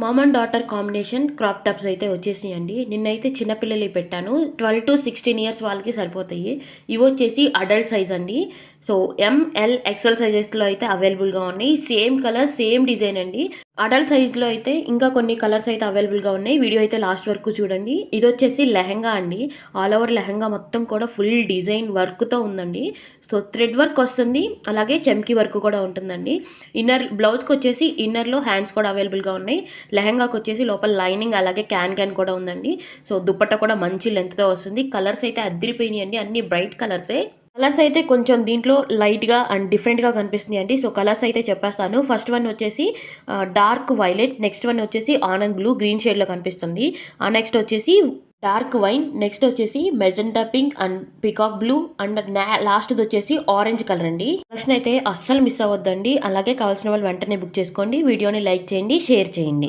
Mom and daughter combination crop tops అయితే వచ్చేసినాయండి. నిన్నైతే చిన్నపిల్లలు పెట్టాను. ట్వెల్వ్ టు సిక్స్టీన్ ఇయర్స్ వాళ్ళకి సరిపోతాయి. ఇవి వచ్చేసి అడల్ట్ సైజ్ అండి. సో ఎంఎల్ ఎక్సెల్ సైజెస్లో అయితే అవైలబుల్గా ఉన్నాయి. సేమ్ కలర్ సేమ్ డిజైన్ అండి. అడల్ట్ సైజ్లో అయితే ఇంకా కొన్ని కలర్స్ అయితే అవైలబుల్గా ఉన్నాయి. వీడియో అయితే లాస్ట్ వరకు చూడండి. ఇది వచ్చేసి లెహంగా అండి. ఆల్ ఓవర్ లెహంగా మొత్తం కూడా ఫుల్ డిజైన్ వర్క్తో ఉందండి. సో థ్రెడ్ వర్క్ వస్తుంది. అలాగే చెమ్కీ వర్క్ కూడా ఉంటుందండి. ఇన్నర్ బ్లౌజ్కి వచ్చేసి ఇన్నర్లో హ్యాండ్స్ కూడా అవైలబుల్గా ఉన్నాయి. లెహంగాకి వచ్చేసి లోపల లైనింగ్ అలాగే క్యాన్ క్యాన్ కూడా ఉందండి. సో దుప్పట్ట కూడా మంచి లెంత్తో వస్తుంది. కలర్స్ అయితే అద్దరిపోయినాయి అండి అన్ని బ్రైట్ కలర్సే కలర్స్ అయితే కొంచెం దీంట్లో లైట్గా అండ్ డిఫరెంట్గా కనిపిస్తుంది అండి. సో కలర్స్ అయితే చెప్పేస్తాను. ఫస్ట్ వన్ వచ్చేసి డార్క్ వైలెట్ నెక్స్ట్ వన్ వచ్చేసి ఆనంద్ బ్లూ గ్రీన్ షేడ్లో కనిపిస్తుంది. ఆ నెక్స్ట్ వచ్చేసి డార్క్ వైన్ నెక్స్ట్ వచ్చేసి magenta pink and peacock blue and last వచ్చేసి ఆరెంజ్ కలర్ అండి. కలెక్షన్ అయితే అస్సలు మిస్ అవ్వద్దండి. అలాగే కావాల్సిన వాళ్ళు వెంటనే బుక్ చేసుకోండి. వీడియోని లైక్ చేయండి షేర్ చేయండి.